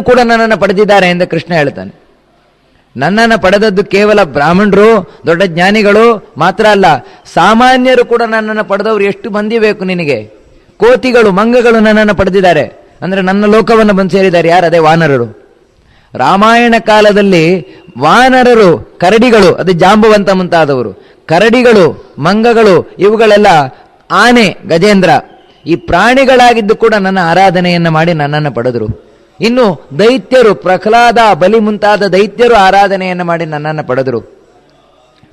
ಕೂಡ ನನ್ನನ್ನು ಪಡೆದಿದ್ದಾರೆ ಎಂದು ಕೃಷ್ಣ ಹೇಳ್ತಾನೆ. ನನ್ನನ್ನು ಪಡೆದದ್ದು ಕೇವಲ ಬ್ರಾಹ್ಮಣರು, ದೊಡ್ಡ ಜ್ಞಾನಿಗಳು ಮಾತ್ರ ಅಲ್ಲ, ಸಾಮಾನ್ಯರು ಕೂಡ ನನ್ನನ್ನು ಪಡೆದವರು ಎಷ್ಟು ಮಂದಿ ಬೇಕು ನಿನಗೆ? ಕೋತಿಗಳು, ಮಂಗಗಳು ನನ್ನನ್ನು ಪಡೆದಿದ್ದಾರೆ. ಅಂದ್ರೆ ನನ್ನ ಲೋಕವನ್ನು ಬಂದು ಸೇರಿದ್ದಾರೆ ಯಾರು? ಅದೇ ವಾನರರು. ರಾಮಾಯಣ ಕಾಲದಲ್ಲಿ ವಾನರರು, ಕರಡಿಗಳು, ಅದು ಜಾಂಬುವಂತ ಮುಂತಾದವರು. ಕರಡಿಗಳು, ಮಂಗಗಳು, ಇವುಗಳೆಲ್ಲ ಆನೆ, ಗಜೇಂದ್ರ. ಈ ಪ್ರಾಣಿಗಳಾಗಿದ್ದು ಕೂಡ ನನ್ನ ಆರಾಧನೆಯನ್ನ ಮಾಡಿ ನನ್ನನ್ನು ಪಡೆದರು. ಇನ್ನು ದೈತ್ಯರು, ಪ್ರಹ್ಲಾದ ಬಲಿ ಮುಂತಾದ ದೈತ್ಯರು ಆರಾಧನೆಯನ್ನು ಮಾಡಿ ನನ್ನನ್ನು ಪಡೆದರು.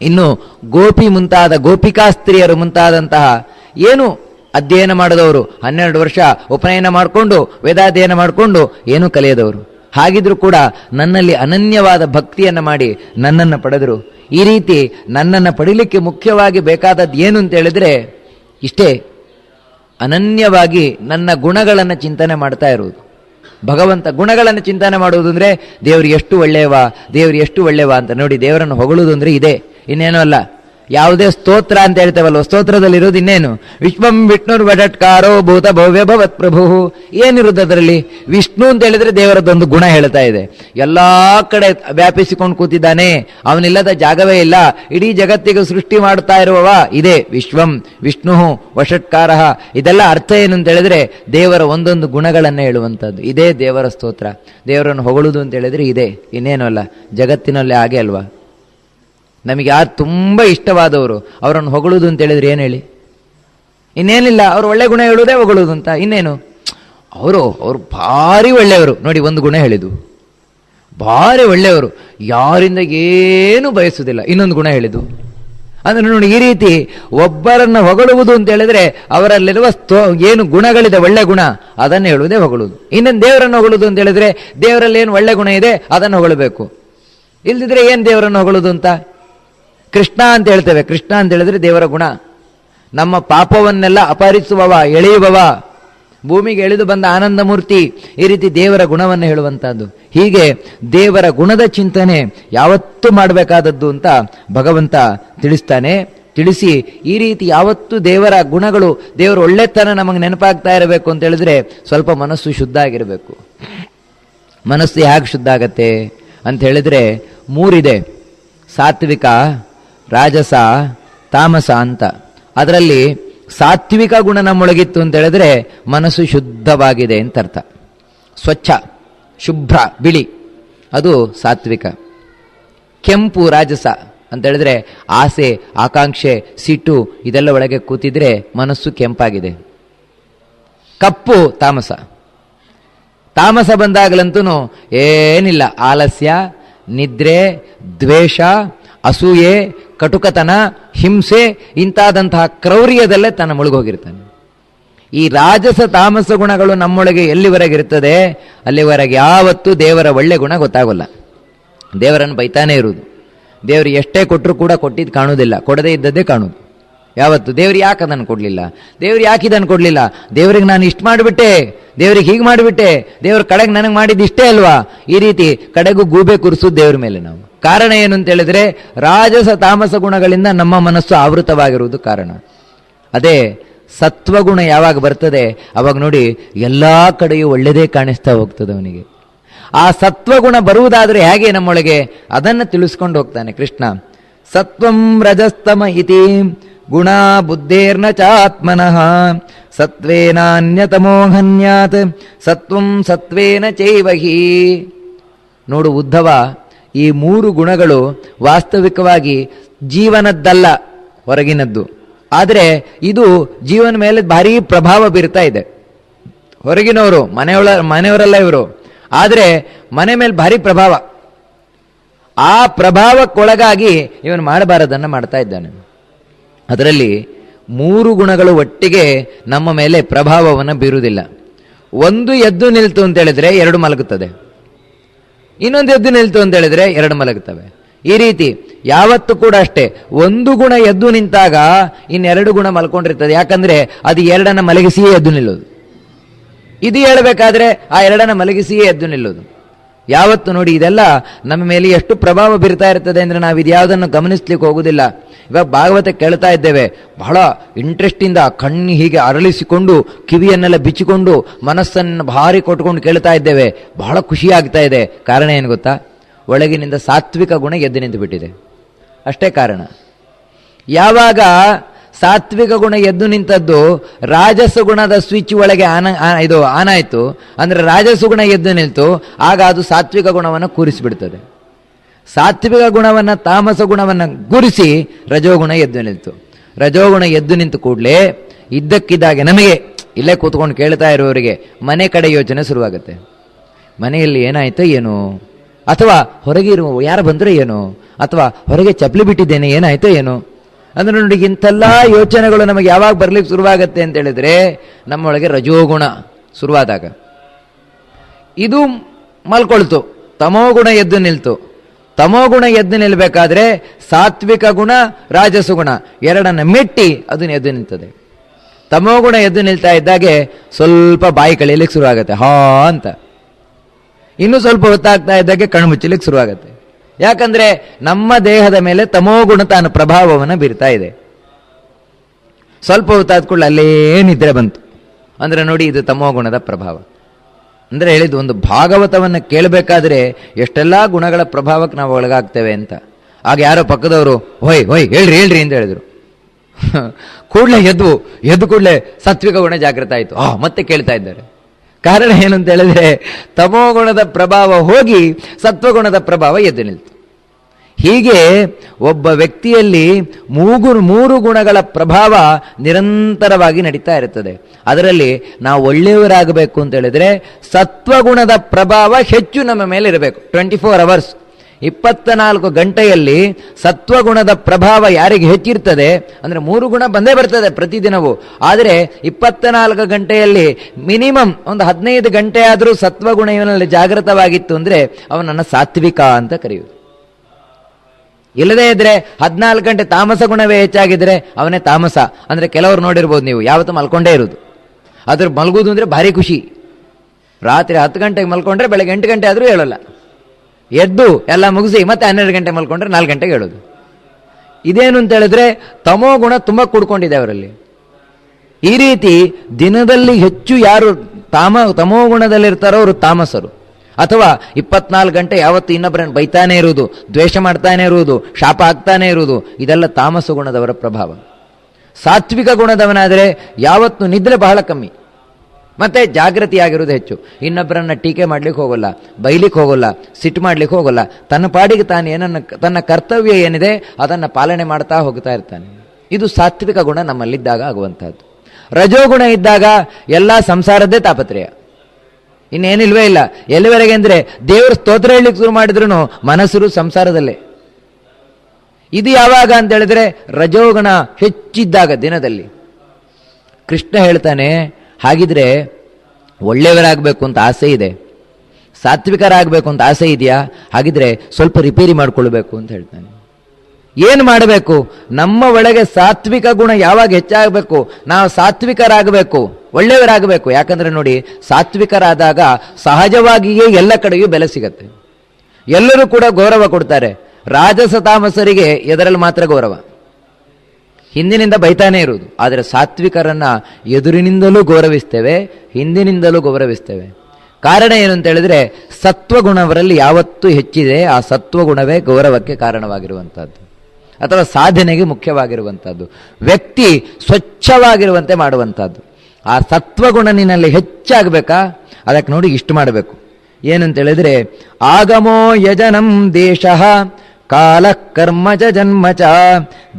ಇನ್ನು ಗೋಪಿ ಮುಂತಾದ ಗೋಪಿಕಾಸ್ತ್ರೀಯರು ಮುಂತಾದಂತಹ ಏನು ಅಧ್ಯಯನ ಮಾಡಿದವರು, ಹನ್ನೆರಡು ವರ್ಷ ಉಪನಯನ ಮಾಡಿಕೊಂಡು, ವೇದಾಧ್ಯಯನ ಮಾಡಿಕೊಂಡು ಏನು ಕಲಿಯದವರು. ಹಾಗಿದ್ರೂ ಕೂಡ ನನ್ನಲ್ಲಿ ಅನನ್ಯವಾದ ಭಕ್ತಿಯನ್ನು ಮಾಡಿ ನನ್ನನ್ನು ಪಡೆದರು. ಈ ರೀತಿ ನನ್ನನ್ನು ಪಡಿಲಿಕ್ಕೆ ಮುಖ್ಯವಾಗಿ ಬೇಕಾದದ್ದು ಏನು ಅಂತ ಹೇಳಿದ್ರೆ, ಇಷ್ಟೇ ಅನನ್ಯವಾಗಿ ನನ್ನ ಗುಣಗಳನ್ನು ಚಿಂತನೆ ಮಾಡ್ತಾ ಇರುವುದು. ಭಗವಂತ ಗುಣಗಳನ್ನು ಚಿಂತನೆ ಮಾಡುವುದು ಅಂದರೆ ದೇವರು ಎಷ್ಟು ಒಳ್ಳೆಯವ ದೇವರು ಎಷ್ಟು ಒಳ್ಳೆಯವ ಅಂತ ನೋಡಿ ದೇವರನ್ನು ಹೊಗಳುವುದು ಅಂದರೆ ಇದೆ. ಇನ್ನೇನೂ ಅಲ್ಲ. ಯಾವುದೇ ಸ್ತೋತ್ರ ಅಂತ ಹೇಳ್ತೇವಲ್ವ? ಸ್ತೋತ್ರದಲ್ಲಿ ಇರೋದು ಇನ್ನೇನು? ವಿಶ್ವಂ ವಿಷ್ಣುರ್ ವಟಟ್ಕಾರೋ ಭೂತ ಭವ್ಯ ಭವತ್ ಪ್ರಭು. ಏನಿರುವುದು ಅದರಲ್ಲಿ? ವಿಷ್ಣು ಅಂತ ಹೇಳಿದ್ರೆ ದೇವರದೊಂದು ಗುಣ ಹೇಳ್ತಾ ಇದೆ. ಎಲ್ಲಾ ಕಡೆ ವ್ಯಾಪಿಸಿಕೊಂಡು ಕೂತಿದ್ದಾನೆ. ಅವನಿಲ್ಲದ ಜಾಗವೇ ಇಲ್ಲ. ಇಡೀ ಜಗತ್ತಿಗೆ ಸೃಷ್ಟಿ ಮಾಡ್ತಾ ಇರುವವ ಇದೇ ವಿಶ್ವಂ ವಿಷ್ಣು ವಷಟ್ಕಾರ ಇದೆಲ್ಲ ಅರ್ಥ ಏನು ಅಂತ ಹೇಳಿದ್ರೆ ದೇವರ ಒಂದೊಂದು ಗುಣಗಳನ್ನು ಹೇಳುವಂಥದ್ದು. ಇದೇ ದೇವರ ಸ್ತೋತ್ರ. ದೇವರನ್ನು ಹೊಗಳುದು ಅಂತ ಹೇಳಿದ್ರೆ ಇದೇ. ಇನ್ನೇನು ಅಲ್ಲ. ಜಗತ್ತಿನಲ್ಲಿ ಹಾಗೆ ಅಲ್ವಾ? ನಮಗೆ ಯಾರು ತುಂಬ ಇಷ್ಟವಾದವರು. ಅವರನ್ನು ಹೊಗಳುದು ಅಂತ ಹೇಳಿದ್ರೆ ಏನು ಹೇಳಿ? ಇನ್ನೇನಿಲ್ಲ, ಅವ್ರು ಒಳ್ಳೆ ಗುಣ ಹೇಳುವುದೇ ಹೊಗಳುವುದು ಅಂತ. ಇನ್ನೇನು? ಅವರು ಅವರು ಭಾರಿ ಒಳ್ಳೆಯವರು. ನೋಡಿ, ಒಂದು ಗುಣ ಹೇಳಿದ್ದು. ಭಾರಿ ಒಳ್ಳೆಯವರು. ಯಾರಿಂದ ಏನು ಬಯಸುವುದಿಲ್ಲ. ಇನ್ನೊಂದು ಗುಣ ಹೇಳಿದ್ದು. ಅಂದರೆ ನೋಡಿ, ಈ ರೀತಿ ಒಬ್ಬರನ್ನು ಹೊಗಳುವುದು ಅಂತ ಹೇಳಿದ್ರೆ ಅವರಲ್ಲಿರುವ ಸ್ತೋ, ಏನು ಗುಣಗಳಿದೆ, ಒಳ್ಳೆ ಗುಣ, ಅದನ್ನು ಹೇಳುವುದೇ ಹೊಗಳುವುದು ಇನ್ನೊಂದು ದೇವರನ್ನು ಹೊಗಳುವುದು ಅಂತ ಹೇಳಿದ್ರೆ ದೇವರಲ್ಲಿ ಏನು ಒಳ್ಳೆ ಗುಣ ಇದೆ, ಅದನ್ನು ಹೊಗಳಬೇಕು. ಇಲ್ಲದಿದ್ರೆ ಏನು ದೇವರನ್ನು ಹೊಗಳುವುದು ಅಂತ? ಕೃಷ್ಣ ಅಂತ ಹೇಳ್ತೇವೆ. ಕೃಷ್ಣ ಅಂತ ಹೇಳಿದ್ರೆ ದೇವರ ಗುಣ. ನಮ್ಮ ಪಾಪವನ್ನೆಲ್ಲ ಅಪಹರಿಸುವವ, ಎಳೆಯುವವ, ಭೂಮಿಗೆ ಎಳೆದು ಬಂದ ಆನಂದ ಮೂರ್ತಿ ಈ ರೀತಿ ದೇವರ ಗುಣವನ್ನು ಹೇಳುವಂತಹದ್ದು. ಹೀಗೆ ದೇವರ ಗುಣದ ಚಿಂತನೆ ಯಾವತ್ತೂ ಮಾಡಬೇಕಾದದ್ದು ಅಂತ ಭಗವಂತ ತಿಳಿಸ್ತಾನೆ. ತಿಳಿಸಿ ಈ ರೀತಿ ಯಾವತ್ತು ದೇವರ ಗುಣಗಳು, ದೇವರ ಒಳ್ಳೆತನ ನಮಗೆ ನೆನಪಾಗ್ತಾ ಇರಬೇಕು ಅಂತ ಹೇಳಿದ್ರೆ ಸ್ವಲ್ಪ ಮನಸ್ಸು ಶುದ್ಧ ಆಗಿರಬೇಕು. ಮನಸ್ಸು ಹೇಗೆ ಶುದ್ಧ ಆಗತ್ತೆ ಅಂತ ಹೇಳಿದ್ರೆ ಮೂರಿದೆ. ಸಾತ್ವಿಕ ರಾಜಸ, ತಾಮಸ ಅಂತ. ಅದರಲ್ಲಿ ಸಾತ್ವಿಕ ಗುಣ ನಮ್ಮೊಳಗಿತ್ತು ಅಂತ ಹೇಳಿದ್ರೆ ಮನಸ್ಸು ಶುದ್ಧವಾಗಿದೆ ಅಂತ ಅರ್ಥ ಸ್ವಚ್ಛ, ಶುಭ್ರ, ಬಿಳಿ. ಅದು ಸಾತ್ವಿಕ. ಕೆಂಪು ರಾಜಸ ಅಂತ ಹೇಳಿದ್ರೆ ಆಸೆ, ಆಕಾಂಕ್ಷೆ, ಸಿಟ್ಟು ಇದೆಲ್ಲ ಒಳಗೆ ಕೂತಿದ್ರೆ ಮನಸ್ಸು ಕೆಂಪಾಗಿದೆ. ಕಪ್ಪು, ತಾಮಸ. ತಾಮಸ ಬಂದಾಗಲಂತೂ ಏನಿಲ್ಲ, ಆಲಸ್ಯ, ನಿದ್ರೆ, ದ್ವೇಷ ಅಸೂಯೆ, ಕಟುಕತನ, ಹಿಂಸೆ ಇಂತಾದಂತಹ ಕ್ರೌರ್ಯದಲ್ಲೇ ತನ್ನ ಮುಳುಗೋಗಿರ್ತಾನೆ. ಈ ರಾಜಸ ತಾಮಸ ಗುಣಗಳು ನಮ್ಮೊಳಗೆ ಎಲ್ಲಿವರೆಗಿರ್ತದೆ ಅಲ್ಲಿವರೆಗೆ ಯಾವತ್ತೂ ದೇವರ ಒಳ್ಳೆ ಗುಣ ಗೊತ್ತಾಗೋಲ್ಲ. ದೇವರನ್ನು ಬೈತಾನೇ ಇರುವುದು. ದೇವರು ಎಷ್ಟೇ ಕೊಟ್ಟರು ಕೂಡ ಕೊಟ್ಟಿದ್ದು ಕಾಣುವುದಿಲ್ಲ. ಕೊಡದೇ ಇದ್ದದ್ದೇ ಕಾಣುವುದು. ಯಾವತ್ತು? ದೇವ್ರಿಗೆ ಯಾಕೆ ಅದನ್ನು ಕೊಡಲಿಲ್ಲ? ದೇವ್ರಿಗೆ ಯಾಕೆ ಇದನ್ನು ಕೊಡಲಿಲ್ಲ? ದೇವರಿಗೆ ನಾನು ಇಷ್ಟು ಮಾಡಿಬಿಟ್ಟೆ. ದೇವ್ರಿಗೆ ಹೀಗೆ ಮಾಡಿಬಿಟ್ಟೆ. ದೇವ್ರ ಕಡೆಗೆ ನನಗೆ ಮಾಡಿದ್ದು ಇಷ್ಟೇ ಅಲ್ವಾ? ಈ ರೀತಿ ಕಡೆಗೂ ಗೂಬೆ ಕುರಿಸೋದು ದೇವ್ರ ಮೇಲೆ ನಾವು. ಕಾರಣ ಏನು ಅಂತ ಹೇಳಿದ್ರೆ ರಾಜಸ ತಾಮಸ ಗುಣಗಳಿಂದ ನಮ್ಮ ಮನಸ್ಸು ಆವೃತವಾಗಿರುವುದು ಕಾರಣ. ಅದೇ ಸತ್ವಗುಣ ಯಾವಾಗ ಬರ್ತದೆ, ಅವಾಗ ನೋಡಿ ಎಲ್ಲ ಕಡೆಯೂ ಒಳ್ಳೆಯದೇ ಕಾಣಿಸ್ತಾ ಹೋಗ್ತದೆ ಅವನಿಗೆ. ಆ ಸತ್ವಗುಣ ಬರುವುದಾದ್ರೆ ಹೇಗೆ ನಮ್ಮೊಳಗೆ? ಅದನ್ನು ತಿಳಿಸ್ಕೊಂಡು ಹೋಗ್ತಾನೆ ಕೃಷ್ಣ. ಸತ್ವಂ ರಜಸ್ತಮ ಇತಿ ಗುಣ ಬುದ್ಧೇರ್ನ ಚಾತ್ಮನಃ ಸತ್ವೇನಾನ್ಯತಮೋಹನ್ಯಾತ್ ಸತ್ವಂ ಸತ್ವೇನ ಚೈವಹಿ. ನೋಡು ಉದ್ಧವ ಈ ಮೂರು ಗುಣಗಳು ವಾಸ್ತವಿಕವಾಗಿ ಜೀವನದ್ದಲ್ಲ ಹೊರಗಿನದ್ದು. ಆದರೆ ಇದು ಜೀವನ ಮೇಲೆ ಭಾರಿ ಪ್ರಭಾವ ಬೀರ್ತಾ ಇದೆ. ಹೊರಗಿನವರು, ಮನೆಯೊಳ, ಮನೆಯವರೆಲ್ಲ ಇವರು. ಆದರೆ ಮನೆ ಮೇಲೆ ಭಾರಿ ಪ್ರಭಾವ. ಆ ಪ್ರಭಾವಕ್ಕೊಳಗಾಗಿ ಇವನು ಮಾಡಬಾರದನ್ನು ಮಾಡ್ತಾ ಇದ್ದಾನೆ. ಅದರಲ್ಲಿ ಮೂರು ಗುಣಗಳು ಒಟ್ಟಿಗೆ ನಮ್ಮ ಮೇಲೆ ಪ್ರಭಾವವನ್ನು ಬೀರುವುದಿಲ್ಲ. ಒಂದು ಎದ್ದು ನಿಲ್ತು ಅಂತ ಹೇಳಿದ್ರೆ ಎರಡು ಮಲಗುತ್ತದೆ. ಇನ್ನೊಂದು ಎದ್ದು ನಿಲ್ತು ಅಂತ ಹೇಳಿದ್ರೆ ಎರಡು ಮಲಗುತ್ತವೆ. ಈ ರೀತಿ ಯಾವತ್ತು ಕೂಡ ಅಷ್ಟೇ, ಒಂದು ಗುಣ ಎದ್ದು ನಿಂತಾಗ ಇನ್ನೆರಡು ಗುಣ ಮಲ್ಕೊಂಡಿರ್ತದೆ. ಯಾಕಂದ್ರೆ ಅದು ಎರಡನ್ನ ಮಲಗಿಸಿಯೇ ಎದ್ದು ನಿಲ್ಲೋದು ಇದು ಹೇಳಬೇಕಾದ್ರೆ ಆ ಎರಡನ್ನ ಮಲಗಿಸಿಯೇ ಎದ್ದು ನಿಲ್ಲೋದು ಯಾವತ್ತು ನೋಡಿ ಇದೆಲ್ಲ ನಮ್ಮ ಮೇಲೆ ಎಷ್ಟು ಪ್ರಭಾವ ಬೀರ್ತಾ ಇರ್ತದೆ ಅಂದರೆ ನಾವು ಇದ್ಯಾವುದನ್ನು ಗಮನಿಸ್ಲಿಕ್ಕೆ ಹೋಗುವುದಿಲ್ಲ ಇವಾಗ ಭಾಗವತ ಕೇಳ್ತಾ ಇದ್ದೇವೆ. ಬಹಳ ಇಂಟ್ರೆಸ್ಟಿಂದ ಕಣ್ಣು ಹೀಗೆ ಅರಳಿಸಿಕೊಂಡು, ಕಿವಿಯನ್ನೆಲ್ಲ ಬಿಚ್ಚಿಕೊಂಡು, ಮನಸ್ಸನ್ನು ಭಾರಿ ಕೊಟ್ಕೊಂಡು ಕೇಳ್ತಾ ಇದ್ದೇವೆ. ಬಹಳ ಖುಷಿ ಆಗ್ತಾ ಇದೆ. ಕಾರಣ ಏನು ಗೊತ್ತಾ? ಒಳಗಿನಿಂದ ಸಾತ್ವಿಕ ಗುಣ ಎದ್ದು ನಿಂತು ಬಿಟ್ಟಿದೆ ಅಷ್ಟೇ ಕಾರಣ. ಯಾವಾಗ ಸಾತ್ವಿಕ ಗುಣ ಎದ್ದು ನಿಂತದ್ದು ರಾಜಸ ಗುಣದ ಸ್ವಿಚ್ ಒಳಗೆ ಆನ ಇದು ಆನಾಯಿತು. ಅಂದರೆ ರಾಜಸ ಗುಣ ಎದ್ದು ನಿಂತು ಆಗ ಅದು ಸಾತ್ವಿಕ ಗುಣವನ್ನು ಕೂರಿಸಿಬಿಡ್ತದೆ. ಸಾತ್ವಿಕ ಗುಣವನ್ನು ತಾಮಸ ಗುಣವನ್ನು ಗುರಿಸಿ ರಜೋಗುಣ ಎದ್ದು ನಿಂತು ರಜೋಗುಣ ಎದ್ದು ನಿಂತು ಕೂಡಲೇ ಇದ್ದಕ್ಕಿದ್ದಾಗೆ ನಮಗೆ, ಇಲ್ಲೇ ಕೂತ್ಕೊಂಡು ಕೇಳ್ತಾ ಇರುವವರಿಗೆ ಮನೆ ಕಡೆ ಯೋಚನೆ ಶುರುವಾಗುತ್ತೆ. ಮನೆಯಲ್ಲಿ ಏನಾಯಿತೋ ಏನು? ಅಥವಾ ಹೊರಗೆ ಇರುವ ಯಾರು ಬಂದರೆ ಏನು? ಅಥವಾ ಹೊರಗೆ ಚಪ್ಪಲಿ ಬಿಟ್ಟಿದ್ದೇನೆ, ಏನಾಯಿತೋ ಏನು? ಅಂದ್ರೆ ನೋಡಿ, ಇಂಥೆಲ್ಲ ಯೋಚನೆಗಳು ನಮಗೆ ಯಾವಾಗ ಬರ್ಲಿಕ್ಕೆ ಶುರುವಾಗತ್ತೆ ಅಂತ ಹೇಳಿದ್ರೆ, ನಮ್ಮೊಳಗೆ ರಜೋಗುಣ ಶುರುವಾದಾಗ. ಇದು ಮಲ್ಕೊಳ್ತು. ತಮೋಗುಣ ಎದ್ದು ನಿಲ್ತು. ತಮೋಗುಣ ಎದ್ದು ನಿಲ್ಬೇಕಾದ್ರೆ ಸಾತ್ವಿಕ ಗುಣ, ರಾಜಸು ಗುಣ, ಎರಡನ್ನ ಮೆಟ್ಟಿ ಅದನ್ನ ಎದ್ದು ನಿಲ್ತದೆ. ತಮೋಗುಣ ಎದ್ದು ನಿಲ್ತಾ ಇದ್ದಾಗೆ ಸ್ವಲ್ಪ ಬಾಯಿ ಕಳಿಯಲಿಕ್ಕೆ ಶುರುವಾಗುತ್ತೆ. ಹಾ ಅಂತ. ಇನ್ನೂ ಸ್ವಲ್ಪ ಹೊತ್ತಾಗ್ತಾ ಇದ್ದಾಗೆ ಶುರುವಾಗುತ್ತೆ ಶುರುವಾಗತ್ತೆ. ಯಾಕಂದ್ರೆ ನಮ್ಮ ದೇಹದ ಮೇಲೆ ತಮೋಗುಣ ತಾನು ಪ್ರಭಾವವನ್ನು ಬೀರ್ತಾ ಇದೆ. ಸ್ವಲ್ಪ ಹೊತ್ತಾದ ಕೂಡಲೇ ಅಲ್ಲೇ ನಿದ್ರೆ ಬಂತು. ಅಂದ್ರೆ ನೋಡಿ ಇದು ತಮೋಗುಣದ ಪ್ರಭಾವ. ಅಂದ್ರೆ ಹೇಳಿದ್ದು ಒಂದು ಭಾಗವತವನ್ನು ಕೇಳಬೇಕಾದ್ರೆ ಎಷ್ಟೆಲ್ಲ ಗುಣಗಳ ಪ್ರಭಾವಕ್ಕೆ ನಾವು ಒಳಗಾಗ್ತೇವೆ ಅಂತ. ಆಗ ಯಾರೋ ಪಕ್ಕದವರು, ಹೊಯ್ ಹೊಯ್, ಹೇಳ್ರಿ ಹೇಳ್ರಿ ಅಂತ ಹೇಳಿದ್ರು. ಕೂಡಲೇ ಎದ್ದು ಎದ್ದು ಕೂಡಲೇ ಸಾತ್ವಿಕ ಗುಣ ಜಾಗೃತ ಆಯಿತು. ಆ, ಮತ್ತೆ ಕೇಳ್ತಾ ಇದ್ದಾರೆ. ಕಾರಣ ಏನು ಅಂತ ಹೇಳಿದ್ರೆ, ತಮೋಗುಣದ ಪ್ರಭಾವ ಹೋಗಿ ಸತ್ವಗುಣದ ಪ್ರಭಾವ ಎದ್ದು ನಿಲ್ತು. ಹೀಗೆ ಒಬ್ಬ ವ್ಯಕ್ತಿಯಲ್ಲಿ ಮೂಗು, ಮೂರು ಗುಣಗಳ ಪ್ರಭಾವ ನಿರಂತರವಾಗಿ ನಡೀತಾ ಇರುತ್ತದೆ. ಅದರಲ್ಲಿ ನಾವು ಒಳ್ಳೆಯವರಾಗಬೇಕು ಅಂತ ಹೇಳಿದ್ರೆ ಸತ್ವಗುಣದ ಪ್ರಭಾವ ಹೆಚ್ಚು ನಮ್ಮ ಮೇಲೆ ಇರಬೇಕು. ಟ್ವೆಂಟಿ ಫೋರ್ ಅವರ್ಸ್ ಇಪ್ಪತ್ತ ನಾಲ್ಕು ಗಂಟೆಯಲ್ಲಿ ಸತ್ವಗುಣದ ಪ್ರಭಾವ ಯಾರಿಗೆ ಹೆಚ್ಚಿರ್ತದೆ? ಅಂದರೆ ಮೂರು ಗುಣ ಬಂದೇ ಬರ್ತದೆ ಪ್ರತಿದಿನವೂ. ಆದರೆ ಇಪ್ಪತ್ತ ನಾಲ್ಕು ಗಂಟೆಯಲ್ಲಿ ಮಿನಿಮಮ್ ಒಂದು ಹದಿನೈದು ಗಂಟೆ ಆದರೂ ಸತ್ವಗುಣ ಇವನಲ್ಲಿ ಜಾಗೃತವಾಗಿತ್ತು ಅಂದರೆ ಅವನನ್ನು ಸಾತ್ವಿಕ ಅಂತ ಕರೆಯುವುದು. ಇಲ್ಲದೇ ಇದ್ರೆ ಹದಿನಾಲ್ಕು ಗಂಟೆ ತಾಮಸ ಗುಣವೇ ಹೆಚ್ಚಾಗಿದ್ರೆ ಅವನೇ ತಾಮಸ. ಅಂದರೆ ಕೆಲವರು ನೋಡಿರ್ಬೋದು ನೀವು, ಯಾವತ್ತೂ ಮಲ್ಕೊಂಡೇ ಇರೋದು ಅದ್ರ ಮಲಗುವುದು ಅಂದರೆ ಭಾರಿ ಖುಷಿ. ರಾತ್ರಿ ಹತ್ತು ಗಂಟೆಗೆ ಮಲ್ಕೊಂಡ್ರೆ ಬೆಳಗ್ಗೆ ಎಂಟು ಗಂಟೆ ಆದರೂ ಹೇಳಲ್ಲ. ಎದ್ದು ಎಲ್ಲ ಮುಗಿಸಿ ಮತ್ತೆ ಹನ್ನೆರಡು ಗಂಟೆ ಮಲ್ಕೊಂಡ್ರೆ ನಾಲ್ಕು ಗಂಟೆಗೆ ಹೇಳೋದು. ಇದೇನು ಅಂತ ಹೇಳಿದ್ರೆ ತಮೋ ಗುಣ ತುಂಬ ಕೂಡ್ಕೊಂಡಿದೆ ಅವರಲ್ಲಿ. ಈ ರೀತಿ ದಿನದಲ್ಲಿ ಹೆಚ್ಚು ಯಾರು ತಾಮ, ತಮೋ ಗುಣದಲ್ಲಿರ್ತಾರೋ ಅವರು ತಾಮಸರು. ಅಥವಾ ಇಪ್ಪತ್ನಾಲ್ಕು ಗಂಟೆ ಯಾವತ್ತು ಇನ್ನೊಬ್ಬರನ್ನು ಬೈತಾನೆ ಇರುವುದು, ದ್ವೇಷ ಮಾಡ್ತಾನೆ ಇರುವುದು, ಶಾಪ ಆಗ್ತಾನೆ ಇರುವುದು, ಇದೆಲ್ಲ ತಾಮಸ ಗುಣದವರ ಪ್ರಭಾವ. ಸಾತ್ವಿಕ ಗುಣದವನಾದರೆ ಯಾವತ್ತು ನಿದ್ರೆ ಬಹಳ ಕಮ್ಮಿ. ಮತ್ತೆ ಜಾಗೃತಿಯಾಗಿರೋದು ಹೆಚ್ಚು. ಇನ್ನೊಬ್ಬರನ್ನ ಟೀಕೆ ಮಾಡ್ಲಿಕ್ಕೆ ಹೋಗೋಲ್ಲ, ಬೈಲಿಕ್ಕೆ ಹೋಗೋಲ್ಲ ಸಿಟ್ಟು ಮಾಡ್ಲಿಕ್ಕೆ ಹೋಗಲ್ಲ. ತನ್ನ ಪಾಡಿಗೆ ತಾನು ಏನನ್ನ, ತನ್ನ ಕರ್ತವ್ಯ ಏನಿದೆ ಅದನ್ನ ಪಾಲನೆ ಮಾಡ್ತಾ ಹೋಗ್ತಾ ಇರ್ತಾನೆ. ಇದು ಸಾತ್ವಿಕ ಗುಣ ನಮ್ಮಲ್ಲಿದ್ದಾಗ ಆಗುವಂತಹದ್ದು ರಜೋಗುಣ ಇದ್ದಾಗ ಎಲ್ಲ ಸಂಸಾರದ್ದೇ ತಾಪತ್ರಯ. ಇನ್ನೇನಿಲ್ವೇ ಇಲ್ಲ. ಎಲ್ಲಿವರೆಗೆ ಅಂದ್ರೆ ದೇವರು ಸ್ತೋತ್ರ ಹೇಳಲಿಕ್ಕೆ ಶುರು ಮಾಡಿದ್ರು ಮನಸ್ಸರು ಸಂಸಾರದಲ್ಲೇ. ಇದು ಯಾವಾಗ ಅಂತ ಹೇಳಿದ್ರೆ ರಜೋಗುಣ ಹೆಚ್ಚಿದ್ದಾಗ ದಿನದಲ್ಲಿ. ಕೃಷ್ಣ ಹೇಳ್ತಾನೆ ಹಾಗಿದ್ರೆ ಒಳ್ಳೆಯವರಾಗಬೇಕು ಅಂತ ಆಸೆ ಇದೆ. ಸಾತ್ವಿಕರಾಗಬೇಕು ಅಂತ ಆಸೆ ಇದೆಯಾ? ಹಾಗಿದ್ರೆ ಸ್ವಲ್ಪ ರಿಪೇರಿ ಮಾಡಿಕೊಳ್ಬೇಕು ಅಂತ ಹೇಳ್ತಾನೆ. ಏನು ಮಾಡಬೇಕು? ನಮ್ಮ ಒಳಗೆ ಸಾತ್ವಿಕ ಗುಣ ಯಾವಾಗ ಹೆಚ್ಚಾಗಬೇಕು? ನಾವು ಸಾತ್ವಿಕರಾಗಬೇಕು, ಒಳ್ಳೆಯವರಾಗಬೇಕು. ಯಾಕಂದ್ರೆ ನೋಡಿ, ಸಾತ್ವಿಕರಾದಾಗ ಸಹಜವಾಗಿಯೇ ಎಲ್ಲ ಕಡೆಯೂ ಬೆಲೆ ಸಿಗತ್ತೆ. ಎಲ್ಲರೂ ಕೂಡ ಗೌರವ ಕೊಡ್ತಾರೆ. ರಾಜಸ ತಾಮಸರಿಗೆ ಎದರಲ್ಲಿ ಮಾತ್ರ ಗೌರವ. ಹಿಂದಿನಿಂದ ಬೈತಾನೆ ಇರುವುದು. ಆದರೆ ಸಾತ್ವಿಕರನ್ನ ಎದುರಿನಿಂದಲೂ ಗೌರವಿಸ್ತೇವೆ, ಹಿಂದಿನಿಂದಲೂ ಗೌರವಿಸ್ತೇವೆ. ಕಾರಣ ಏನು ಅಂತ ಹೇಳಿದ್ರೆ, ಸತ್ವಗುಣವರಲ್ಲಿ ಯಾವತ್ತೂ ಹೆಚ್ಚಿದೆ, ಆ ಸತ್ವಗುಣವೇ ಗೌರವಕ್ಕೆ ಕಾರಣವಾಗಿರುವಂಥದ್ದು ಅಥವಾ ಸಾಧನೆಗೆ ಮುಖ್ಯವಾಗಿರುವಂಥದ್ದು ವ್ಯಕ್ತಿ ಸ್ವಚ್ಛವಾಗಿರುವಂತೆ ಮಾಡುವಂಥದ್ದು ಆ ಸತ್ವಗುಣ ನಿನ್ನಲ್ಲಿ ಹೆಚ್ಚಾಗಬೇಕಾ? ಅದಕ್ಕೆ ನೋಡಿ ಇಷ್ಟು ಮಾಡಬೇಕು. ಏನಂತ ಹೇಳಿದ್ರೆ, ಆಗಮೋ ಯಜನಂ ದೇಶ ಕಾಲ ಕರ್ಮ ಚ ಜನ್ಮ ಚ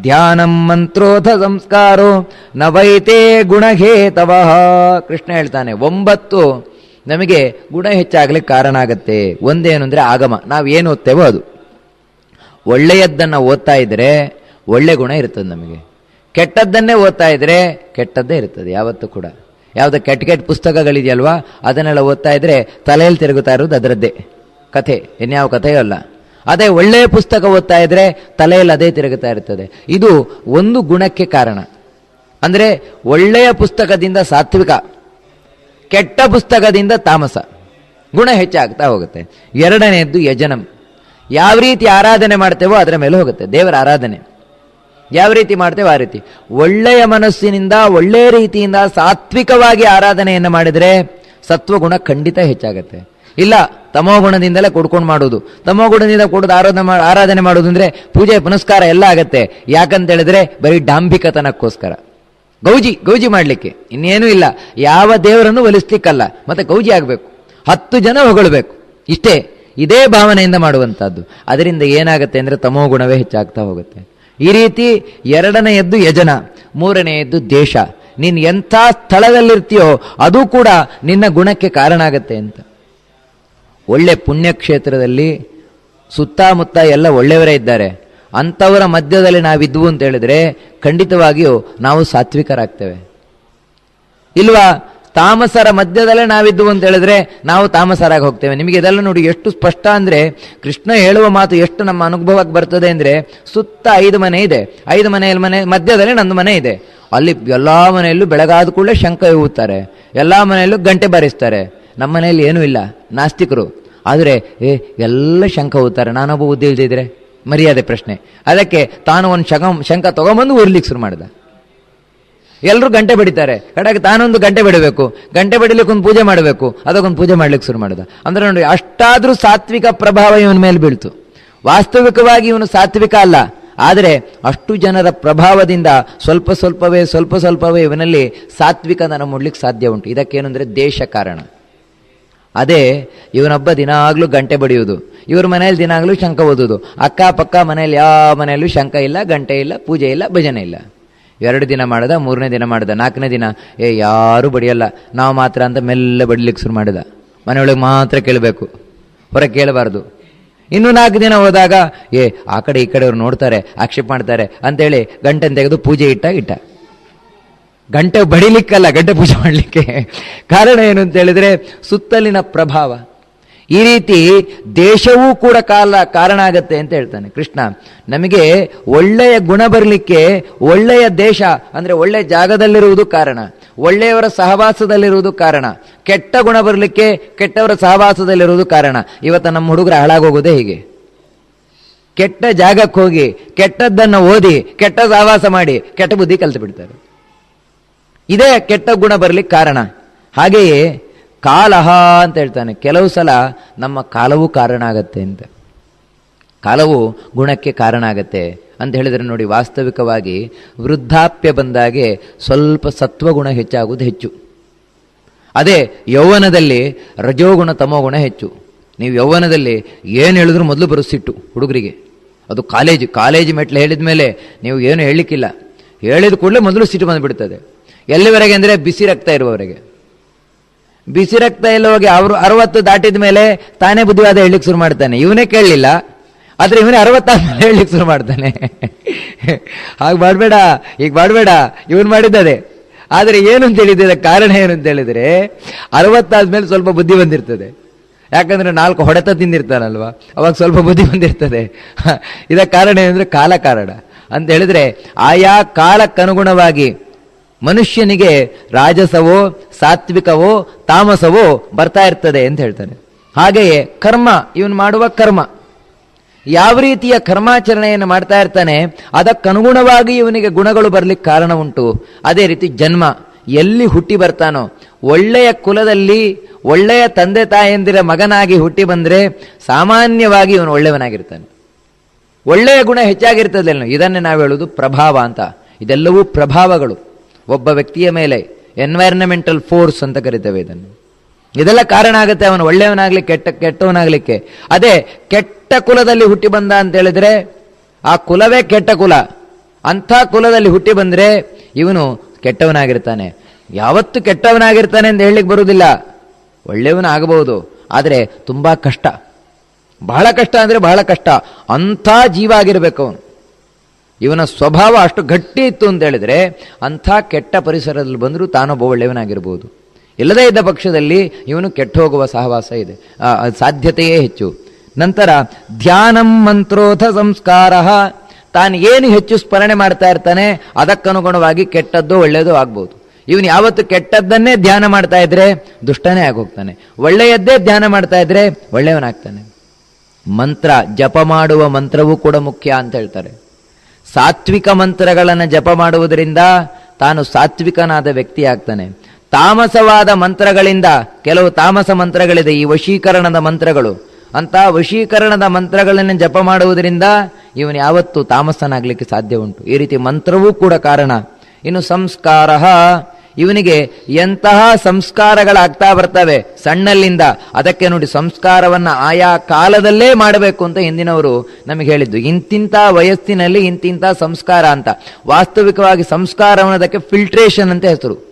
ಧ್ಯಾನಂ ಮಂತ್ರೋಥ ಸಂಸ್ಕಾರೋ ನವೈತೆ ಗುಣಘೇತವ. ಕೃಷ್ಣ ಹೇಳ್ತಾನೆ, ಒಂಬತ್ತು ನಮಗೆ ಗುಣ ಹೆಚ್ಚಾಗಲಿಕ್ಕೆ ಕಾರಣ ಆಗತ್ತೆ. ಒಂದೇನು ಅಂದರೆ ಆಗಮ. ನಾವು ಏನು ಓದ್ತೇವೋ ಅದು. ಒಳ್ಳೆಯದ್ದನ್ನು ಓದ್ತಾ ಇದ್ರೆ ಒಳ್ಳೆ ಗುಣ ಇರ್ತದೆ ನಮಗೆ. ಕೆಟ್ಟದ್ದನ್ನೇ ಓದ್ತಾ ಇದ್ರೆ ಕೆಟ್ಟದ್ದೇ ಇರ್ತದೆ, ಯಾವತ್ತೂ ಕೂಡ. ಯಾವುದೋ ಕೆಟ್ಟ ಕೆಟ್ಟ ಪುಸ್ತಕಗಳಿದೆಯಲ್ವಾ, ಅದನ್ನೆಲ್ಲ ಓದ್ತಾ ಇದ್ರೆ ತಲೆಯಲ್ಲಿ ತಿರುಗುತ್ತಾ ಇರೋದು ಅದರದ್ದೇ. ಕಥೆ, ಇನ್ಯಾವ ಕಥೆಯೂ ಅಲ್ಲ. ಅದೇ ಒಳ್ಳೆಯ ಪುಸ್ತಕ ಓದ್ತಾ ಇದ್ರೆ ತಲೆಯಲ್ಲಿ ಅದೇ ತಿರುಗುತ್ತಾ ಇರ್ತದೆ. ಇದು ಒಂದು ಗುಣಕ್ಕೆ ಕಾರಣ. ಅಂದರೆ ಒಳ್ಳೆಯ ಪುಸ್ತಕದಿಂದ ಸಾತ್ವಿಕ, ಕೆಟ್ಟ ಪುಸ್ತಕದಿಂದ ತಾಮಸ. ಗುಣ ಹೆಚ್ಚಾಗ್ತಾ ಹೋಗುತ್ತೆ. ಎರಡನೆಯದ್ದು ಯಜನಂ. ಯಾವ ರೀತಿ ಆರಾಧನೆ ಮಾಡ್ತೇವೋ ಅದರ ಮೇಲೆ ಹೋಗುತ್ತೆ. ದೇವರ ಆರಾಧನೆ. ಯಾವ ರೀತಿ ಮಾಡ್ತೇವೋ ಆ ರೀತಿ. ಒಳ್ಳೆಯ ಮನಸ್ಸಿನಿಂದ, ಒಳ್ಳೆಯ ರೀತಿಯಿಂದ ಸಾತ್ವಿಕವಾಗಿ ಆರಾಧನೆಯನ್ನು ಮಾಡಿದರೆ ಸತ್ವಗುಣ ಖಂಡಿತ ಹೆಚ್ಚಾಗತ್ತೆ. ಇಲ್ಲ ತಮೋಗುಣದಿಂದಲೇ ಕೊಡ್ಕೊಂಡು ಮಾಡೋದು ತಮೋಗುಣದಿಂದ ಕೊಡೋದು ಆರಾಧನೆ ಮಾಡಿ ಆರಾಧನೆ ಮಾಡೋದು ಅಂದ್ರೆ ಪೂಜೆ, ಪುನಸ್ಕಾರ ಎಲ್ಲ ಆಗತ್ತೆ. ಯಾಕಂತ ಹೇಳಿದ್ರೆ ಬರೀ ಡಾಂಬಿಕತನಕ್ಕೋಸ್ಕರ. ಗೌಜಿ ಗೌಜಿ ಮಾಡಲಿಕ್ಕೆ. ಇನ್ನೇನೂ ಇಲ್ಲ. ಯಾವ ದೇವರನ್ನು ಒಲಿಸ್ಲಿಕ್ಕಲ್ಲ. ಮತ್ತೆ ಗೌಜಿ ಆಗಬೇಕು. ಹತ್ತು ಜನ ಹೊಗಳಬೇಕು. ಇಷ್ಟೇ. ಇದೇ ಭಾವನೆಯಿಂದ ಮಾಡುವಂಥದ್ದು. ಅದರಿಂದ ಏನಾಗುತ್ತೆ ಅಂದರೆ ತಮೋ ಗುಣವೇ ಹೆಚ್ಚಾಗ್ತಾ ಹೋಗುತ್ತೆ. ಈ ರೀತಿ ಎರಡನೆಯದ್ದು ಯಜನ ಮೂರನೆಯದ್ದು ದೇಶ. ನೀನು ಎಂಥ ಸ್ಥಳದಲ್ಲಿರ್ತೀಯೋ, ಅದು ಕೂಡ ನಿನ್ನ ಗುಣಕ್ಕೆ ಕಾರಣ ಆಗತ್ತೆ ಅಂತ. ಒಳ್ಳೆ ಪುಣ್ಯಕ್ಷೇತ್ರದಲ್ಲಿ ಸುತ್ತಮುತ್ತ ಎಲ್ಲ ಒಳ್ಳೆಯವರೇ ಇದ್ದಾರೆ. ಅಂಥವರ ಮಧ್ಯದಲ್ಲಿ ನಾವಿದ್ವು ಅಂತ ಹೇಳಿದ್ರೆ ಖಂಡಿತವಾಗಿಯೂ ನಾವು ಸಾತ್ವಿಕರಾಗ್ತೇವೆ. ಇಲ್ವಾ? ತಾಮಸರ ಮಧ್ಯದಲ್ಲೇ ನಾವಿದ್ವು ಅಂತ ಹೇಳಿದ್ರೆ ನಾವು ತಾಮಸರಾಗಿ ಹೋಗ್ತೇವೆ. ನಿಮಗೆ ಇದೆಲ್ಲ ನೋಡಿ ಎಷ್ಟು ಸ್ಪಷ್ಟ ಅಂದರೆ ಕೃಷ್ಣ ಹೇಳುವ ಮಾತು ಎಷ್ಟು ನಮ್ಮ ಅನುಭವಕ್ಕೆ ಬರ್ತದೆ ಅಂದರೆ ಸುತ್ತ ಐದು ಮನೆ ಇದೆ. ಐದು ಮನೆಯಲ್ಲಿ ಮನೆ, ಮಧ್ಯದಲ್ಲಿ ನಂದು ಮನೆ ಇದೆ. ಅಲ್ಲಿ ಎಲ್ಲ ಮನೆಯಲ್ಲೂ ಬೆಳಗಾದ ಕೂಡಲೇ ಶಂಕ ಊದ್ತಾರೆ ಎಲ್ಲ ಮನೆಯಲ್ಲೂ ಗಂಟೆ ಬಾರಿಸ್ತಾರೆ. ನಮ್ಮ ಮನೆಯಲ್ಲಿ ಏನೂ ಇಲ್ಲ, ನಾಸ್ತಿಕರು. ಆದರೆ, ಏ, ಎಲ್ಲ ಶಂಕ ಹೋಗ್ತಾರೆ ನಾನೊಬ್ಬ ಬುದ್ಧಿ ಇಲ್ದಿದ್ರೆ ಮರ್ಯಾದೆ ಪ್ರಶ್ನೆ. ಅದಕ್ಕೆ ತಾನು ಒಂದು ಶಂಕ ಶಂಕ ತೊಗೊಂಬಂದು ಊರ್ಲಿಕ್ಕೆ ಶುರು ಮಾಡಿದ. ಎಲ್ಲರೂ ಗಂಟೆ ಬಡಿತಾರೆ. ಕಡೆಗೆ ತಾನೊಂದು ಗಂಟೆ ಬಿಡಬೇಕು. ಗಂಟೆ ಬಡಿಲಿಕ್ಕೆ ಒಂದು ಪೂಜೆ ಮಾಡಬೇಕು. ಅದಕ್ಕೊಂದು ಪೂಜೆ ಮಾಡ್ಲಿಕ್ಕೆ ಶುರು ಮಾಡಿದ. ಅಂದ್ರೆ ನೋಡಿ, ಅಷ್ಟಾದರೂ ಸಾತ್ವಿಕ ಪ್ರಭಾವ ಇವನ ಮೇಲೆ ಬೀಳ್ತು. ವಾಸ್ತವಿಕವಾಗಿ ಇವನು ಸಾತ್ವಿಕ ಅಲ್ಲ. ಆದರೆ, ಅಷ್ಟು ಜನರ ಪ್ರಭಾವದಿಂದ ಸ್ವಲ್ಪ ಸ್ವಲ್ಪವೇ ಸ್ವಲ್ಪ ಸ್ವಲ್ಪವೇ ಇವನಲ್ಲಿ ಸಾತ್ವಿಕತನ ಮೂಡ್ಲಿಕ್ಕೆ ಸಾಧ್ಯ ಉಂಟು. ಇದಕ್ಕೇನೆಂದ್ರೆ ದೇಶ ಕಾರಣ. ಅದೇ, ಇವನೊಬ್ಬ ದಿನಾಗ್ಲೂ ಗಂಟೆ ಬಡಿಯುವುದು. ಇವ್ರ ಮನೆಯಲ್ಲಿ ದಿನಾಗ್ಲೂ ಶಂಕ ಅಕ್ಕ ಪಕ್ಕ ಮನೆಯಲ್ಲಿ ಯಾವ ಮನೆಯಲ್ಲೂ ಶಂಕ ಇಲ್ಲ, ಗಂಟೆ ಇಲ್ಲ, ಪೂಜೆ ಇಲ್ಲ, ಭಜನೆ ಇಲ್ಲ. ಎರಡು ದಿನ ಮಾಡ್ದ, ಮೂರನೇ ದಿನ ಮಾಡ್ದ, ನಾಲ್ಕನೇ ದಿನ, ಏ, ಯಾರೂ ಬಡಿಯಲ್ಲ. ನಾವು ಮಾತ್ರ ಅಂತ ಮೆಲ್ಲ ಬಡಿಲಿಕ್ಕೆ ಶುರು ಮಾಡಿದ. ಮನೆಯೊಳಗೆ ಮಾತ್ರ ಕೇಳಬೇಕು. ಹೊರಗೆ ಕೇಳಬಾರ್ದು. ಇನ್ನು ನಾಲ್ಕು ದಿನ ಹೋದಾಗ, ಏ, ಆ ಕಡೆ ಈ ಕಡೆ ಅವ್ರು ನೋಡ್ತಾರೆ, ಆಕ್ಷೇಪ ಮಾಡ್ತಾರೆ, ಅಂತೇಳಿ ಗಂಟೆನ ತೆಗೆದು ಪೂಜೆ ಇಟ್ಟ ಇಟ್ಟ. ಗಂಟೆ ಬಡಿಲಿಕ್ಕಲ್ಲ, ಗಂಟೆ ಪೂಜೆ ಮಾಡಲಿಕ್ಕೆ. ಕಾರಣ ಏನು ಅಂತ ಹೇಳಿದ್ರೆ, ಸುತ್ತಲಿನ ಪ್ರಭಾವ. ಈ ರೀತಿ ದೇಶವೂ ಕೂಡ ಕಾಲ, ಕಾರಣ ಆಗತ್ತೆ ಅಂತ ಹೇಳ್ತಾನೆ ಕೃಷ್ಣ. ನಮಗೆ ಒಳ್ಳೆಯ ಗುಣ ಬರಲಿಕ್ಕೆ, ಒಳ್ಳೆಯ ದೇಶ, ಅಂದರೆ ಒಳ್ಳೆಯ ಜಾಗದಲ್ಲಿರುವುದು ಕಾರಣ. ಒಳ್ಳೆಯವರ ಸಹವಾಸದಲ್ಲಿರುವುದು ಕಾರಣ. ಕೆಟ್ಟ ಗುಣ ಬರಲಿಕ್ಕೆ ಕೆಟ್ಟವರ ಸಹವಾಸದಲ್ಲಿರುವುದು ಕಾರಣ. ಇವತ್ತು ನಮ್ಮ ಹುಡುಗರು ಹಾಳಾಗೋಗೋದೇ ಹೀಗೆ. ಕೆಟ್ಟ ಜಾಗಕ್ಕೆ ಹೋಗಿ, ಕೆಟ್ಟದ್ದನ್ನು ಓದಿ, ಕೆಟ್ಟ ಸಹವಾಸ ಮಾಡಿ, ಕೆಟ್ಟ ಬುದ್ಧಿ ಕಲಿತು ಬಿಡ್ತಾರೆ ಇದೇ ಕೆಟ್ಟ ಗುಣ ಬರಲಿಕ್ಕೆ ಕಾರಣ. ಹಾಗೆಯೇ ಕಾಲಹ ಅಂತ ಹೇಳ್ತಾನೆ. ಕೆಲವು ಸಲ ನಮ್ಮ ಕಾಲವು ಕಾರಣ ಆಗತ್ತೆ ಅಂತ. ಕಾಲವು ಗುಣಕ್ಕೆ ಕಾರಣ ಆಗತ್ತೆ ಅಂತ ಹೇಳಿದ್ರೆ ನೋಡಿ, ವಾಸ್ತವಿಕವಾಗಿ ವೃದ್ಧಾಪ್ಯ ಬಂದಾಗೆ ಸ್ವಲ್ಪ ಸತ್ವಗುಣ ಹೆಚ್ಚಾಗುವುದು ಹೆಚ್ಚು. ಅದೇ ಯೌವನದಲ್ಲಿ ರಜೋಗುಣ ತಮೋಗುಣ ಹೆಚ್ಚು. ನೀವು ಯೌವನದಲ್ಲಿ ಏನು ಹೇಳಿದ್ರು ಮೊದಲು ಬರೆಸಿಟ್ಟು ಹುಡುಗರಿಗೆ. ಅದು ಕಾಲೇಜ್ ಕಾಲೇಜ್ ಮೆಟ್ಲು ಹೇಳಿದ ಮೇಲೆ ನೀವು ಏನು ಹೇಳಲಿಕ್ಕಿಲ್ಲ. ಹೇಳಿದ ಕೂಡಲೇ ಮೊದಲು ಸಿಟ್ಟು ಬಂದುಬಿಡ್ತದೆ. ಎಲ್ಲಿವರೆಗೆ ಅಂದರೆ ಬಿಸಿ ರಕ್ತ ಇರುವವರೆಗೆ. ಬಿಸಿ ರಕ್ತ ಎಲ್ಲ ಹೋಗಿ ಅವರು ಅರವತ್ತು ದಾಟಿದ ಮೇಲೆ ತಾನೇ ಬುದ್ಧಿವಾದ ಹೇಳಲಿಕ್ಕೆ ಶುರು ಮಾಡ್ತಾನೆ. ಇವನೇ ಕೇಳಲಿಲ್ಲ, ಆದರೆ ಇವನೇ ಅರವತ್ತಾದ್ಮೇಲೆ ಹೇಳಲಿಕ್ಕೆ ಶುರು ಮಾಡ್ತಾನೆ. ಹಾಗೆ ಮಾಡಬೇಡ ಈಗ ಮಾಡಬೇಡ, ಇವನು ಮಾಡಿದ್ದದೆ. ಆದರೆ ಏನು ಅಂತ ಹೇಳಿದ್ರೆ, ಕಾರಣ ಏನು ಅಂತ ಹೇಳಿದ್ರೆ ಅರವತ್ತಾದ್ಮೇಲೆ ಸ್ವಲ್ಪ ಬುದ್ಧಿ ಬಂದಿರ್ತದೆ. ಯಾಕಂದ್ರೆ ನಾಲ್ಕು ಹೊಡೆತ ತಿಂದಿರ್ತಾನಲ್ವ? ಅವಾಗ ಸ್ವಲ್ಪ ಬುದ್ಧಿ ಬಂದಿರ್ತದೆ. ಇದಕ್ಕೆ ಕಾರಣ ಏನಂದರೆ ಕಾಲ ಕಾರಣ ಅಂತ ಹೇಳಿದ್ರೆ ಆಯಾ ಕಾಲಕ್ಕನುಗುಣವಾಗಿ ಮನುಷ್ಯನಿಗೆ ರಾಜಸವೋ, ಸಾತ್ವಿಕವೋ, ತಾಮಸವೋ ಬರ್ತಾ ಇರ್ತದೆ ಅಂತ ಹೇಳ್ತಾನೆ ಹಾಗೆಯೇ ಕರ್ಮ, ಇವನು ಮಾಡುವ ಕರ್ಮ. ಯಾವ ರೀತಿಯ ಕರ್ಮಾಚರಣೆಯನ್ನು ಮಾಡ್ತಾ ಇರ್ತಾನೆ, ಅದಕ್ಕನುಗುಣವಾಗಿ ಇವನಿಗೆ ಗುಣಗಳು ಬರಲಿಕ್ಕೆ ಕಾರಣ ಉಂಟು. ಅದೇ ರೀತಿ ಜನ್ಮ, ಎಲ್ಲಿ ಹುಟ್ಟಿ ಬರ್ತಾನೋ, ಒಳ್ಳೆಯ ಕುಲದಲ್ಲಿ ಒಳ್ಳೆಯ ತಂದೆ ತಾಯಂದಿರ ಮಗನಾಗಿ ಹುಟ್ಟಿ ಬಂದರೆ ಸಾಮಾನ್ಯವಾಗಿ ಇವನು ಒಳ್ಳೆಯವನಾಗಿರ್ತಾನೆ. ಒಳ್ಳೆಯ ಗುಣ ಹೆಚ್ಚಾಗಿರ್ತದೆ ಇದನ್ನೇ ನಾವು ಹೇಳುವುದು ಪ್ರಭಾವ ಅಂತ. ಇದೆಲ್ಲವೂ ಪ್ರಭಾವಗಳು. ಒಬ್ಬ ವ್ಯಕ್ತಿಯ ಮೇಲೆ ಎನ್ವೈರನ್ಮೆಂಟಲ್ ಫೋರ್ಸ್ ಅಂತ ಕರಿತೇವೆ ಇದನ್ನು. ಇದೆಲ್ಲ ಕಾರಣ ಆಗುತ್ತೆ, ಅವನು ಒಳ್ಳೆಯವನಾಗಲಿ, ಕೆಟ್ಟ, ಕೆಟ್ಟವನಾಗ್ಲಿಕ್ಕೆ. ಅದೇ, ಕೆಟ್ಟ ಕುಲದಲ್ಲಿ ಹುಟ್ಟಿ ಬಂದ ಅಂತ ಹೇಳಿದ್ರೆ, ಆ ಕುಲವೇ ಕೆಟ್ಟ ಕುಲ. ಅಂಥ ಕುಲದಲ್ಲಿ ಹುಟ್ಟಿ ಬಂದರೆ, ಇವನು ಕೆಟ್ಟವನಾಗಿರ್ತಾನೆ. ಯಾವತ್ತು ಕೆಟ್ಟವನಾಗಿರ್ತಾನೆ ಅಂತ ಹೇಳಲಿಕ್ಕೆ ಬರುವುದಿಲ್ಲ. ಒಳ್ಳೆಯವನಾಗಬಹುದು ಆದರೆ ತುಂಬ ಕಷ್ಟ. ಬಹಳ ಕಷ್ಟ ಅಂದರೆ ಬಹಳ ಕಷ್ಟ. ಅಂಥ ಜೀವ ಆಗಿರಬೇಕು ಅವನು. ಇವನ ಸ್ವಭಾವ ಅಷ್ಟು ಗಟ್ಟಿ ಇತ್ತು ಅಂತ ಹೇಳಿದ್ರೆ ಅಂಥ ಕೆಟ್ಟ ಪರಿಸರದಲ್ಲಿ ಬಂದರೂ ತಾನೊಬ್ಬ ಒಳ್ಳೆಯವನಾಗಿರ್ಬೋದು. ಇಲ್ಲದೇ ಇದ್ದ ಪಕ್ಷದಲ್ಲಿ ಇವನು ಕೆಟ್ಟ ಹೋಗುವ ಸಹವಾಸ ಇದೆ. ಸಾಧ್ಯತೆಯೇ ಹೆಚ್ಚು. ನಂತರ, ಧ್ಯಾನಂ ಮಂತ್ರೋಥ ಸಂಸ್ಕಾರ. ತಾನು ಏನು ಹೆಚ್ಚು ಸ್ಮರಣೆ ಮಾಡ್ತಾ ಇರ್ತಾನೆ, ಅದಕ್ಕನುಗುಣವಾಗಿ ಕೆಟ್ಟದ್ದು ಒಳ್ಳೆಯದು ಆಗ್ಬೋದು. ಇವನು ಯಾವತ್ತು ಕೆಟ್ಟದ್ದನ್ನೇ ಧ್ಯಾನ ಮಾಡ್ತಾ ಇದ್ರೆ ದುಷ್ಟನೇ ಆಗೋಗ್ತಾನೆ. ಒಳ್ಳೆಯದ್ದೇ ಧ್ಯಾನ ಮಾಡ್ತಾ ಇದ್ರೆ ಒಳ್ಳೆಯವನಾಗ್ತಾನೆ. ಮಂತ್ರ, ಜಪ ಮಾಡುವ ಮಂತ್ರವೂ ಕೂಡ ಮುಖ್ಯ ಅಂತ ಹೇಳ್ತಾರೆ. ಸಾತ್ವಿಕ ಮಂತ್ರಗಳನ್ನು ಜಪ ಮಾಡುವುದರಿಂದ ತಾನು ಸಾತ್ವಿಕನಾದ ವ್ಯಕ್ತಿ ಆಗ್ತಾನೆ ತಾಮಸವಾದ ಮಂತ್ರಗಳಿಂದ ಕೆಲವು ತಾಮಸ ಮಂತ್ರಗಳಿದೆ, ಈ ವಶೀಕರಣದ ಮಂತ್ರಗಳು. ಅಂತ ವಶೀಕರಣದ ಮಂತ್ರಗಳನ್ನು ಜಪ ಮಾಡುವುದರಿಂದ ಇವನು ಯಾವತ್ತೂ ತಾಮಸನಾಗಲಿಕ್ಕೆ ಸಾಧ್ಯ ಉಂಟು. ಈ ರೀತಿ ಮಂತ್ರವೂ ಕೂಡ ಕಾರಣ. ಇನ್ನು ಸಂಸ್ಕಾರ ಇವನಿಗೆ ಎಂತಹ ಸಂಸ್ಕಾರಗಳಾಗ್ತಾ ಬರ್ತವೆ ಸಣ್ಣಲ್ಲಿಂದ, ಅದಕ್ಕೆ ನೋಡಿ ಸಂಸ್ಕಾರವನ್ನ ಆಯಾ ಕಾಲದಲ್ಲೇ ಮಾಡಬೇಕು ಅಂತ ಹಿಂದಿನವರು ನಮಗೆ ಹೇಳಿದ್ದು. ಇಂತಿಂತ ವಯಸ್ಸಿನಲ್ಲಿ ಇಂತಿಂತ ಸಂಸ್ಕಾರ ಅಂತ. ವಾಸ್ತವಿಕವಾಗಿ ಸಂಸ್ಕಾರ ಅದಕ್ಕೆ ಫಿಲ್ಟ್ರೇಷನ್ ಅಂತ ಹೆಸರು.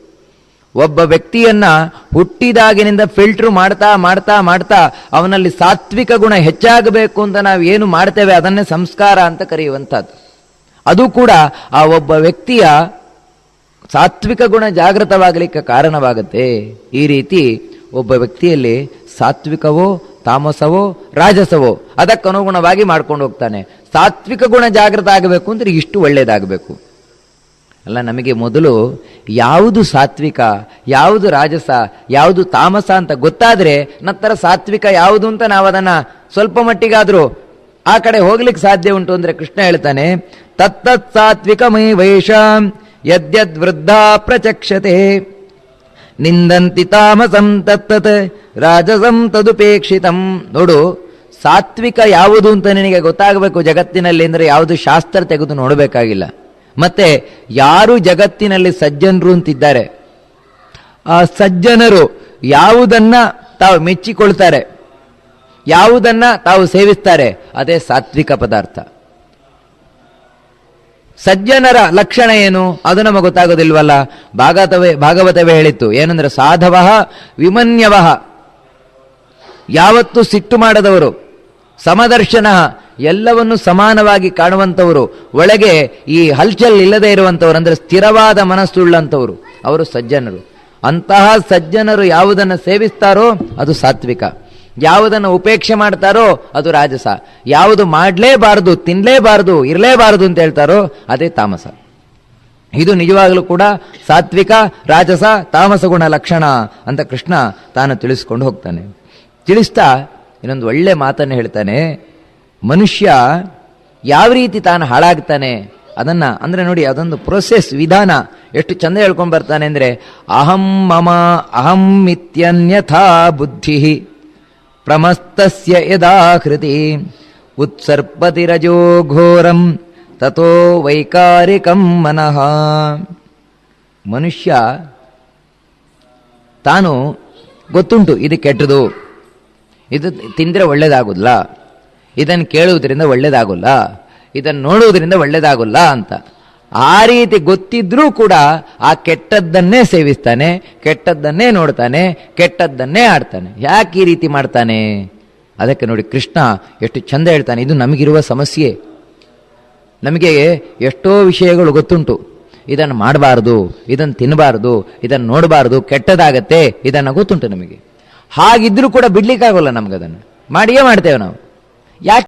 ಒಬ್ಬ ವ್ಯಕ್ತಿಯನ್ನ ಹುಟ್ಟಿದಾಗಿನಿಂದ ಫಿಲ್ಟರ್ ಮಾಡ್ತಾ ಮಾಡ್ತಾ ಮಾಡ್ತಾ ಅವನಲ್ಲಿ ಸಾತ್ವಿಕ ಗುಣ ಹೆಚ್ಚಾಗಬೇಕು ಅಂತ ನಾವು ಏನು ಮಾಡ್ತೇವೆ ಅದನ್ನೇ ಸಂಸ್ಕಾರ ಅಂತ ಕರೆಯುವಂಥದ್ದು. ಅದು ಕೂಡ ಆ ಒಬ್ಬ ವ್ಯಕ್ತಿಯ ಸಾತ್ವಿಕ ಗುಣ ಜಾಗೃತವಾಗಲಿಕ್ಕೆ ಕಾರಣವಾಗುತ್ತೆ. ಈ ರೀತಿ ಒಬ್ಬ ವ್ಯಕ್ತಿಯಲ್ಲಿ ಸಾತ್ವಿಕವೋ, ತಾಮಸವೋ, ರಾಜಸವೋ ಅದಕ್ಕನುಗುಣವಾಗಿ ಮಾಡ್ಕೊಂಡು ಹೋಗ್ತಾನೆ. ಸಾತ್ವಿಕ ಗುಣ ಜಾಗೃತ ಆಗಬೇಕು ಅಂದರೆ ಇಷ್ಟು ಒಳ್ಳೆಯದಾಗಬೇಕು ಅಲ್ಲ, ನಮಗೆ ಮೊದಲು ಯಾವುದು ಸಾತ್ವಿಕ, ಯಾವುದು ರಾಜಸ, ಯಾವುದು ತಾಮಸ ಅಂತ ಗೊತ್ತಾದರೆ ನಂತರ ಸಾತ್ವಿಕ ಯಾವುದು ಅಂತ ನಾವು ಅದನ್ನು ಸ್ವಲ್ಪ ಮಟ್ಟಿಗಾದರೂ ಆ ಕಡೆ ಹೋಗ್ಲಿಕ್ಕೆ ಸಾಧ್ಯ ಉಂಟು ಅಂದರೆ ಕೃಷ್ಣ ಹೇಳ್ತಾನೆ ತತ್ತತ್ ಸಾತ್ವಿಕ ಮೈ ವೈಷಾಂ ಯದ್ಯದ್ ವೃದ್ಧಾ ಪ್ರಚಕ್ಷತೆ ನಿಂದಂತಿ ತಾಮಸಂ ತತ್ತತ್ ರಾಜಸಂ ತದುಪೇಕ್ಷಿತಂ ನೋಡು, ಸಾತ್ವಿಕ ಯಾವುದು ಅಂತ ನಿನಗೆ ಗೊತ್ತಾಗಬೇಕು ಜಗತ್ತಿನಲ್ಲಿ ಅಂದ್ರೆ ಯಾವುದು ಶಾಸ್ತ್ರ ತೆಗೆದು ನೋಡಬೇಕಾಗಿಲ್ಲ. ಮತ್ತೆ ಯಾರು ಜಗತ್ತಿನಲ್ಲಿ ಸಜ್ಜನರು ಅಂತಿದ್ದಾರೆ? ಆ ಸಜ್ಜನರು ಯಾವುದನ್ನ ತಾವು ಮೆಚ್ಚಿಕೊಳ್ತಾರೆ? ಯಾವುದನ್ನ ತಾವು ಸೇವಿಸ್ತಾರೆ? ಅದೇ ಸಾತ್ವಿಕ ಪದಾರ್ಥ. ಸಜ್ಜನರ ಲಕ್ಷಣ ಏನು? ಅದು ನಮಗೆ ಗೊತ್ತಾಗೋದಿಲ್ವಲ್ಲ. ಭಾಗವತವೇ ಭಾಗವತವೇ ಹೇಳಿತ್ತು. ಏನಂದ್ರೆ ಸಾಧವ ವಿಮನ್ಯವ. ಯಾವತ್ತು ಸಿಟ್ಟು ಮಾಡದವರು, ಸಮದರ್ಶನ ಎಲ್ಲವನ್ನು ಸಮಾನವಾಗಿ ಕಾಣುವಂಥವರು, ಒಳಗೆ ಈ ಹಲ್ಚಲ್ ಇಲ್ಲದೆ ಇರುವಂಥವ್ರು, ಅಂದರೆ ಸ್ಥಿರವಾದ ಮನಸ್ಸುಳ್ಳಂಥವರು, ಅವರು ಸಜ್ಜನರು. ಅಂತಹ ಸಜ್ಜನರು ಯಾವುದನ್ನು ಸೇವಿಸ್ತಾರೋ ಅದು ಸಾತ್ವಿಕ. ಯಾವುದನ್ನು ಉಪೇಕ್ಷೆ ಮಾಡ್ತಾರೋ ಅದು ರಾಜಸ. ಯಾವುದು ಮಾಡಲೇಬಾರದು ತಿನ್ನಲೇಬಾರದು ಇರಲೇಬಾರದು ಅಂತ ಹೇಳ್ತಾರೋ ಅದೇ ತಾಮಸ. ಇದು ನಿಜವಾಗಲೂ ಕೂಡ ಸಾತ್ವಿಕ, ರಾಜಸ, ತಾಮಸ ಗುಣ ಲಕ್ಷಣ ಅಂತ ಕೃಷ್ಣ ತಾನು ತಿಳಿಸ್ಕೊಂಡು ಹೋಗ್ತಾನೆ. ತಿಳಿಸ್ತಾ ಇನ್ನೊಂದು ಒಳ್ಳೆ ಮಾತನ್ನು ಹೇಳ್ತಾನೆ, ಮನುಷ್ಯ ಯಾವ ರೀತಿ ತಾನು ಹಾಳಾಗ್ತಾನೆ, ಅದನ್ನ ಅಂದ್ರೆ ನೋಡಿ ಅದೊಂದು ಪ್ರೊಸೆಸ್ ವಿಧಾನ. ಎಷ್ಟು ಚಂದ ಹೇಳ್ಕೊಂಡು ಬರ್ತಾನೆ ಅಂದ್ರೆ, ಅಹಂ ಮಮ ಅಹಂ ಇತ್ಯನ್ಯಥಾ ಬುದ್ಧಿ ಪ್ರಮಸ್ತಸ್ಯ ಯದಾ ಕೃತಿ ಉತ್ಸರ್ಪತಿ ರಜೋ ಘೋರಂ ತಥೋ ವೈಕಾರಿಕಂ ಮನಃ ಮನುಷ್ಯ ತಾನು ಗೊತ್ತುಂಟು ಇದು ಕೆಟ್ಟದು ಇದು ತಿಂದರೆ ಒಳ್ಳೇದಾಗುಲ್ಲ ಇದನ್ನು ಕೇಳುವುದರಿಂದ ಒಳ್ಳೆಯದಾಗುಲ್ಲ ಇದನ್ನು ನೋಡುವುದರಿಂದ ಒಳ್ಳೆಯದಾಗುಲ್ಲ ಅಂತ. ಆ ರೀತಿ ಗೊತ್ತಿದ್ರೂ ಕೂಡ ಆ ಕೆಟ್ಟದ್ದನ್ನೇ ಸೇವಿಸ್ತಾನೆ, ಕೆಟ್ಟದ್ದನ್ನೇ ನೋಡ್ತಾನೆ, ಕೆಟ್ಟದ್ದನ್ನೇ ಆಡ್ತಾನೆ. ಯಾಕೆ ಈ ರೀತಿ ಮಾಡ್ತಾನೆ? ಅದಕ್ಕೆ ನೋಡಿ ಕೃಷ್ಣ ಎಷ್ಟು ಚಂದ ಹೇಳ್ತಾನೆ, ಇದು ನಮಗಿರುವ ಸಮಸ್ಯೆ. ನಮಗೆ ಎಷ್ಟೋ ವಿಷಯಗಳು ಗೊತ್ತುಂಟು. ಇದನ್ನು ಮಾಡಬಾರ್ದು, ಇದನ್ನು ತಿನ್ನಬಾರ್ದು, ಇದನ್ನು ನೋಡಬಾರ್ದು, ಕೆಟ್ಟದಾಗತ್ತೆ, ಇದನ್ನು ಗೊತ್ತುಂಟು ನಮಗೆ. ಹಾಗಿದ್ರೂ ಕೂಡ ಬಿಡ್ಲಿಕ್ಕಾಗೋಲ್ಲ ನಮಗದನ್ನು. ಮಾಡಿಯೇ ಮಾಡ್ತೇವೆ ನಾವು. ಯಾಕೆ